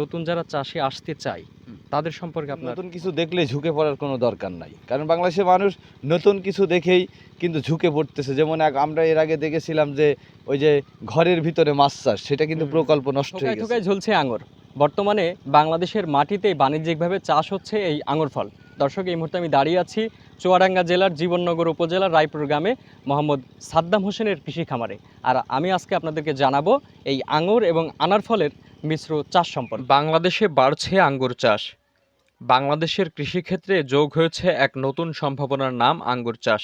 নতুন যারা চাষে আসতে চায় তাদের সম্পর্কে আপনার নতুন কিছু দেখলে ঝুঁকে পড়ার কোনো দরকার নাই। কারণ বাংলাদেশের মানুষ নতুন কিছু দেখেই কিন্তু ঝুঁকে পড়তেছে। যেমন এক আমরা এর আগে দেখেছিলাম যে ওই যে ঘরের ভিতরে মাছ চাষ সেটা কিন্তু প্রকল্প নষ্ট হয়ে গেছে। ঝুলছে আঙুর। বর্তমানে বাংলাদেশের মাটিতে বাণিজ্যিকভাবে চাষ হচ্ছে এই আঙুর ফল। দর্শক এই মুহূর্তে আমি দাঁড়িয়ে আছি চুয়াডাঙ্গা জেলার জীবননগর উপজেলার রায়পুর গ্রামে মোহাম্মদ সাদ্দাম হোসেনের কৃষি খামারে। আর আমি আজকে আপনাদেরকে জানাব এই আঙুর এবং আনার ফলের মিশ্র চাষ সম্পর্কে বাংলাদেশে বাড়ছে আঙ্গুর চাষ। বাংলাদেশের কৃষিক্ষেত্রে যোগ হয়েছে এক নতুন সম্ভাবনার নাম আঙ্গুর চাষ।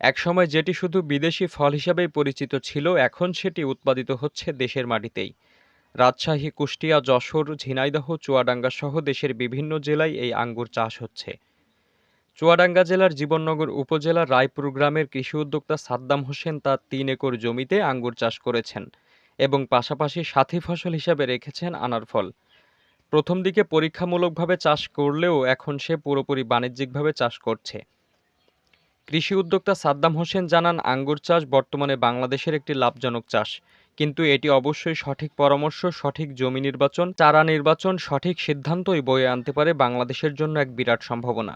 একসময় যেটি শুধু বিদেশি ফল হিসাবেই পরিচিত ছিল, এখন সেটি উৎপাদিত হচ্ছে দেশের মাটিতেই। রাজশাহী, কুষ্টিয়া, যশোর, ঝিনাইদহ, চুয়াডাঙ্গা সহ দেশের বিভিন্ন জেলায় এই আঙ্গুর চাষ হচ্ছে। চুয়াডাঙ্গা জেলার জীবননগর উপজেলার রায়পুর গ্রামের কৃষি উদ্যোক্তা সাদ্দাম হোসেন তার তিন একর জমিতে আঙ্গুর চাষ করেছেন। এবং পাশাপাশি সাথী ফসল হিসাবে রেখেছেন আনার ফল। প্রথম দিকে পরীক্ষামূলকভাবে চাষ করলেও এখন সে পুরোপুরি বাণিজ্যিকভাবে চাষ করছে। কৃষি উদ্যোক্তা সাদ্দাম হোসেন জানান, আঙ্গুর চাষ বর্তমানে বাংলাদেশের একটি লাভজনক চাষ। কিন্তু এটি অবশ্যই সঠিক পরামর্শ, সঠিক জমি নির্বাচন, চারা নির্বাচন, সঠিক সিদ্ধান্তই বয়ে আনতে পারে বাংলাদেশের জন্য এক বিরাট সম্ভাবনা।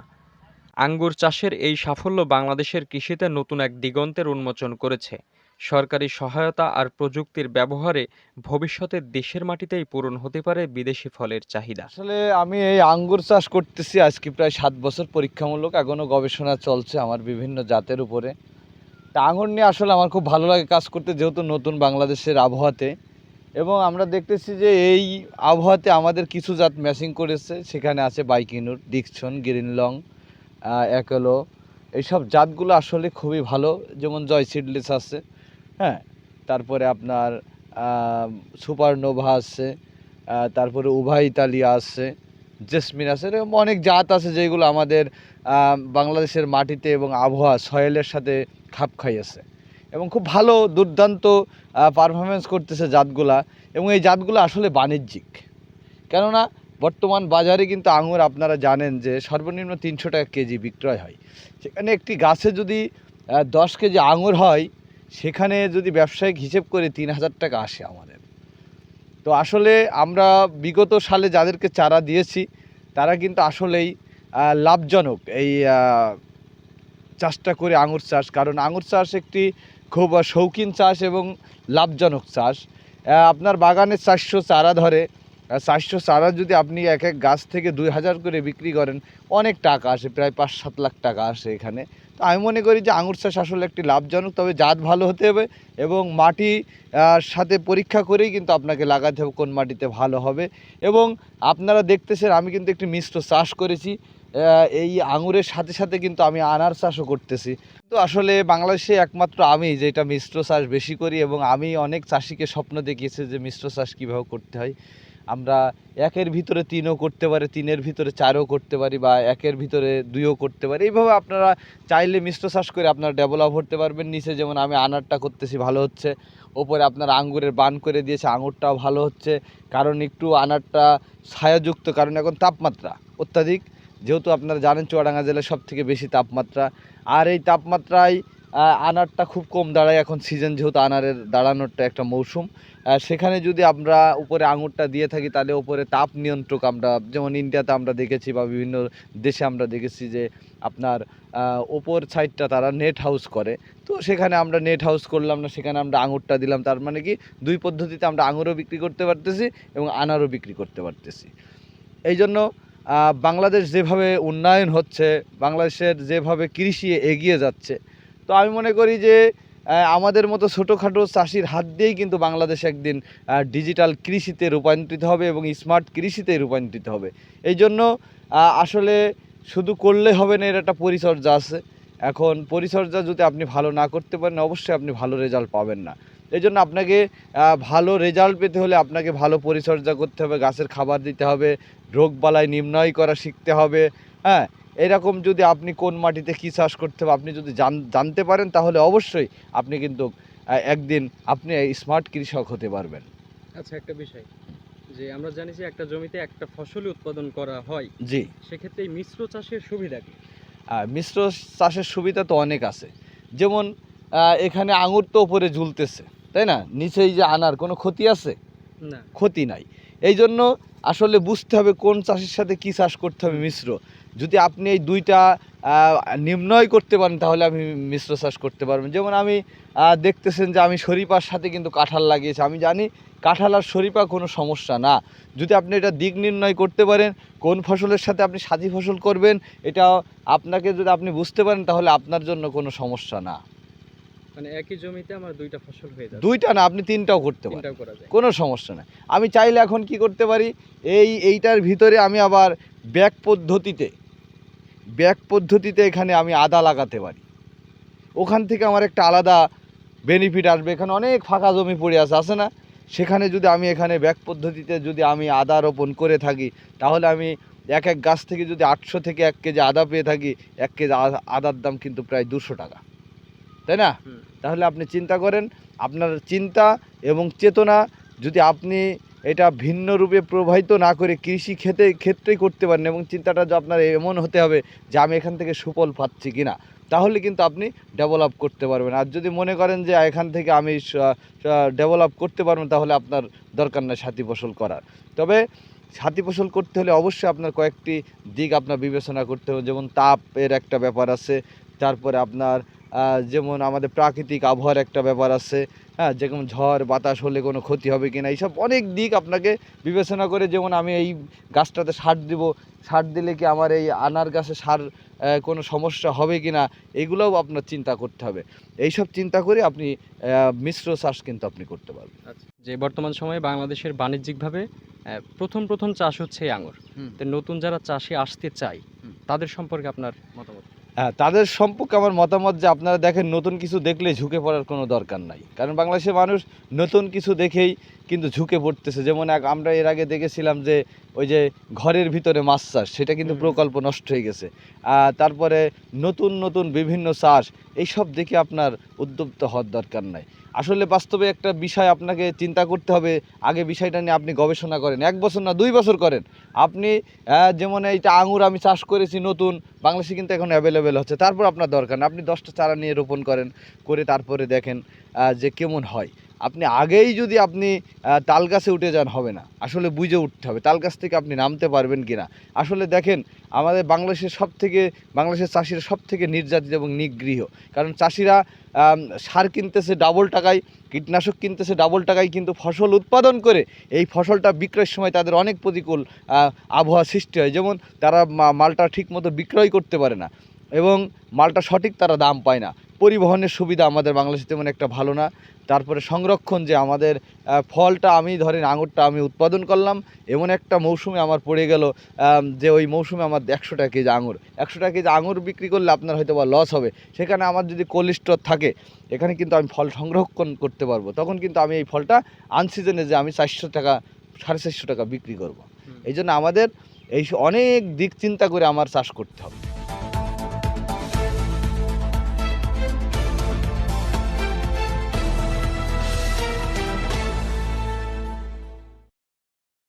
আঙ্গুর চাষের এই সাফল্য বাংলাদেশের কৃষিতে নতুন এক দিগন্তের উন্মোচন করেছে। সরকারি সহায়তা আর প্রযুক্তির ব্যবহারে ভবিষ্যতে দেশের মাটিতেই পূরণ হতে পারে বিদেশি ফলের চাহিদা। আসলে আমি এই আঙ্গুর চাষ করতেছি আজকে প্রায় সাত বছর পরীক্ষামূলক এখনও গবেষণা চলছে আমার বিভিন্ন জাতের উপরে। তা আঙুর নিয়ে আসলে আমার খুব ভালো লাগে কাজ করতে যেহেতু নতুন বাংলাদেশের আবহাওয়াতে। এবং আমরা দেখতেছি যে এই আবহাওয়াতে আমাদের কিছু জাত ম্যাচিং করেছে, সেখানে আছে বাইকিনুর ডিকসন গ্রিন লং একলো। এইসব জাতগুলো আসলে খুবই ভালো, যেমন জয় সিডলেস আছে। হ্যাঁ তারপরে আপনার সুপার নোভা আছে তারপরে উভয় ইতালিয়া আছে জেসমিন আছে এরকম অনেক জাত আছে যেগুলো আমাদের বাংলাদেশের মাটিতে এবং আবহাওয়া সয়েলের সাথে খাপ খাইয়েছে। এবং খুব ভালো, দুর্দান্ত পারফরমেন্স করতেছে জাতগুলা এবং এই জাতগুলো আসলে বাণিজ্যিক। কেননা বর্তমান বাজারে কিন্তু আঙুর আপনারা জানেন যে সর্বনিম্ন তিনশো টাকা কেজি বিক্রয় হয়। সেখানে একটি গাছে যদি দশ কেজি আঙুর হয় সেখানে যদি ব্যবসায়িক হিসেব করে তিন হাজার টাকা আসে আমাদের। তো আসলে আমরা বিগত সালে যাদেরকে চারা দিয়েছি, তারা কিন্তু আসলেই লাভজনক এই চাষটা করে আঙুর চাষ। কারণ আঙুর চাষ একটি খুব শৌখিন চাষ এবং লাভজনক চাষ। আপনার বাগানে চারশো চারা ধরে চারশো চারা যদি আপনি এক এক গাছ থেকে দুই হাজার করে বিক্রি করেন, অনেক টাকা আসে, প্রায় পাঁচ সাত লাখ টাকা আসে এখানে। তো আমি মনে করি যে আঙুর চাষ আসলে একটি লাভজনক, তবে জাত ভালো হতে হবে এবং মাটি সাথে পরীক্ষা করেই কিন্তু আপনাকে লাগাতে হবে কোন মাটিতে ভালো হবে। এবং আপনারা দেখতেছেন আমি কিন্তু একটি মিশ্র চাষ করেছি এই আঙুরের সাথে সাথে কিন্তু আমি আনার চাষও করতেছি। তো আসলে বাংলাদেশে একমাত্র আমি যেটা মিশ্র চাষ বেশি করি এবং আমি অনেক চাষিকে স্বপ্ন দেখিয়েছি যে মিশ্র চাষ কীভাবে করতে হয়। আমরা একের ভিতরে তিনও করতে পারি, তিনের ভিতরে চারও করতে পারি বা একের ভিতরে দুইও করতে পারি। এইভাবে আপনারা চাইলে মিশ্র চাষ করে আপনারা ডেভেলপ করতে পারবেন। নিচে যেমন আমি আনারটা করতেছি, ভালো হচ্ছে। ওপরে আপনার আঙ্গুরের বান করে দিয়েছে আঙুরটাও ভালো হচ্ছে। কারণ একটু আনারটা ছায়াযুক্ত, কারণ এখন তাপমাত্রা অত্যাধিক। যেহেতু আপনারা জানেন, চুয়াডাঙ্গা জেলায় সব থেকে বেশি তাপমাত্রা। আর এই তাপমাত্রায় আনারটা খুব কম দাঁড়ায় এখন সিজন যেহেতু আনারের দাঁড়ানোরটা একটা মৌসুম। সেখানে যদি আমরা উপরে আঙুরটা দিয়ে থাকি, তাহলে উপরে তাপ নিয়ন্ত্রক আমরা, যেমন ইন্ডিয়াতে আমরা দেখেছি বা বিভিন্ন দেশে আমরা দেখেছি যে আপনার ওপর সাইডটা তারা নেট হাউস করে। তো সেখানে আমরা নেট হাউস করলাম না, সেখানে আমরা আঙুরটা দিলাম। তার মানে কি, দুই পদ্ধতিতে আমরা আঙুরও বিক্রি করতে পারতেছি এবং আনারও বিক্রি করতে পারতেছি। এই জন্য বাংলাদেশ যেভাবে উন্নয়ন হচ্ছে, বাংলাদেশের যেভাবে কৃষি এগিয়ে যাচ্ছে তো আমি মনে করি যে আমাদের মতো ছোটোখাটো চাষির হাত দিয়েই কিন্তু বাংলাদেশ একদিন ডিজিটাল কৃষিতে রূপান্তরিত হবে এবং স্মার্ট কৃষিতে রূপান্তরিত হবে। এই জন্য আসলে শুধু করলে হবে না, এর একটা পরিচর্যা আছে। এখন পরিচর্যা যদি আপনি ভালো না করতে পারেন, অবশ্যই আপনি ভালো রেজাল্ট পাবেন না। এই জন্য আপনাকে ভালো রেজাল্ট পেতে হলে আপনাকে ভালো পরিচর্যা করতে হবে, গাছের খাবার দিতে হবে রোগবালাই নির্ণয় করা শিখতে হবে হ্যাঁ? এরকম যদি আপনি কোন মাটিতে কী চাষ করতে হবে আপনি যদি জান- জানতে পারেন তাহলে অবশ্যই আপনি কিন্তু একদিন আপনি স্মার্ট কৃষক হতে পারবেন। আচ্ছা একটা বিষয়। যে আমরা জানি যে একটা জমিতে একটা ফসলই উৎপাদন করা হয় জি। সেক্ষেত্রে এই মিশ্র চাষের সুবিধা কি? আর মিশ্র চাষের সুবিধা তো অনেক আছে। যেমন এখানে আঙুর তো ওপরে ঝুলতেছে তাই না? নিচেই যে আনার কোনো ক্ষতি আছে? না। ক্ষতি নাই। এই জন্য আসলে বুঝতে হবে কোন চাষের সাথে কী চাষ করতে হবে মিশ্র। যদি আপনি এই দুইটা নির্ণয় করতে পারেন, তাহলে আমি মিশ্র চাষ করতে পারবেন যেমন আমি দেখতেছেন যে আমি শরীফার সাথে কিন্তু কাঁঠাল লাগিয়েছি। আমি জানি কাঁঠাল আর শরীফা কোনো সমস্যা না। যদি আপনি এটা দিক নির্ণয় করতে পারেন, কোন ফসলের সাথে আপনি সাথী ফসল করবেন এটা আপনাকে যদি আপনি বুঝতে পারেন, তাহলে আপনার জন্য কোনো সমস্যা না। মানে একই জমিতে আমার দুইটা ফসল হয়ে যাবে। দুইটা না আপনি তিনটাও করতে পারেন। কোনো সমস্যা নেই। আমি চাইলে এখন কি করতে পারি? এই এইটার ভিতরে আমি আবার ব্যাক পদ্ধতিতে ব্যাক পদ্ধতিতে এখানে আমি আদা লাগাতে পারি। ওখান থেকে আমার একটা আলাদা বেনিফিট আসবে। এখানে অনেক ফাঁকা জমি পড়ে আছে আছে না? সেখানে যদি আমি এখানে ব্যাক পদ্ধতিতে যদি আমি আদা রোপণ করে থাকি তাহলে আমি এক এক গাছ থেকে যদি আটশো থেকে এক কেজি আদা পেয়ে থাকি এক কেজি আদার দাম কিন্তু প্রায় দুশো টাকা। তাই না? তাহলে আপনি চিন্তা করেন আপনার চিন্তা এবং চেতনা যদি আপনি এটা ভিন্ন রূপে প্রবাহিত না করে কৃষি ক্ষেত্রে ক্ষেত্রেই করতে পারেন এবং চিন্তাটা যে আপনার এমন হতে হবে যে আমি এখান থেকে সুফল পাচ্ছি কিনা তাহলে কিন্তু আপনি ডেভেলপ করতে পারবেন। আর যদি মনে করেন যে এখান থেকে আমি ডেভেলপ করতে পারবেন তাহলে আপনার দরকার নেই সাথী ফসল করার। তবে সাথী ফসল করতে হলে অবশ্যই আপনার কয়েকটি দিক আপনার বিবেচনা করতে হবে। যেমন তাপের একটা ব্যাপার আছে তারপরে আপনার যেমন আমাদের প্রাকৃতিক আবহাওয়ার একটা ব্যাপার আছে হ্যাঁ যেরকম ঝড় বাতাস হলে কোনো ক্ষতি হবে কি না এইসব অনেক দিক আপনাকে বিবেচনা করে যেমন আমি এই গাছটাতে সার দিব সার দিলে কি আমার এই আনার গাছে সার কোনো সমস্যা হবে কি না এগুলোও আপনার চিন্তা করতে হবে। এইসব চিন্তা করে আপনি মিশ্র চাষ কিন্তু আপনি করতে পারবেন। আচ্ছা যে বর্তমান সময়ে বাংলাদেশের বাণিজ্যিকভাবে প্রথম প্রথম চাষ হচ্ছে এই আঙুর। তো নতুন যারা চাষে আসতে চায় তাদের সম্পর্কে আপনার মতামত? হ্যাঁ তাদের সম্পর্কে আমার মতামত যে আপনারা দেখেন নতুন কিছু দেখলে ঝুঁকে পড়ার কোনো দরকার নাই। কারণ বাংলাদেশের মানুষ নতুন কিছু দেখেই কিন্তু ঝুঁকে পড়তেছে। যেমন এক আমরা এর আগে দেখেছিলাম যে ওই যে ঘরের ভিতরে মাছ চাষ সেটা কিন্তু প্রকল্প নষ্ট হয়ে গেছে। তারপরে নতুন নতুন বিভিন্ন চাষ এইসব দেখে আপনার উদ্যুক্ত হওয়ার দরকার নাই। আসলে বাস্তবে একটা বিষয় আপনাকে চিন্তা করতে হবে। আগে বিষয়টা নিয়ে আপনি গবেষণা করেন। এক বছর না, দুই বছর করেন। আপনি যেমন এইটা আঙুর আমি চাষ করেছি নতুন, বাংলাদেশে কিন্তু এখন অ্যাভেলেবেল হচ্ছে। তারপর আপনার দরকার না আপনি দশটা চারা নিয়ে রোপণ করেন, করে তারপরে দেখেন যে কেমন হয়। আপনি আগেই যদি আপনি তাল গাছে উঠে যান, হবে না। আসলে বুঝে উঠতে হবে তাল গাছ থেকে আপনি নামতে পারবেন কি না আসলে দেখেন, আমাদের বাংলাদেশের সব থেকে বাংলাদেশের চাষিরা সব থেকে নির্যাতিত এবং নিগৃহ। কারণ চাষিরা সার কিনতেছে ডাবল টাকায়, কীটনাশক কিনতেছে ডাবল টাকায়, কিন্তু ফসল উৎপাদন করে এই ফসলটা বিক্রয়ের সময় তাদের অনেক প্রতিকূল আবহাওয়া সৃষ্টি হয়। যেমন তারা মালটা ঠিকমতো বিক্রয় করতে পারে না। এবং মালটা সঠিক তারা দাম পায় না। পরিবহনের সুবিধা আমাদের বাংলাদেশে তেমন একটা ভালো না। তারপরে সংরক্ষণ যে আমাদের ফলটা আমি ধরেন আঙুরটা আমি উৎপাদন করলাম এমন একটা মৌসুমে আমার পড়ে গেল যে ওই মৌসুমে আমার একশো টাকা কেজি আঙুর। একশো টাকা কেজি আঙুর বিক্রি করলে আপনার হয়তো বা লস হবে। সেখানে আমার যদি কোল্ড স্টোর থাকে এখানে কিন্তু আমি ফল সংরক্ষণ করতে পারব। তখন কিন্তু আমি এই ফলটা আনসিজনে যে আমি চারশো টাকা সাড়ে চারশো টাকা বিক্রি করব। এই জন্য আমাদের এই অনেক দিক চিন্তা করে আমার চাষ করতে হবে।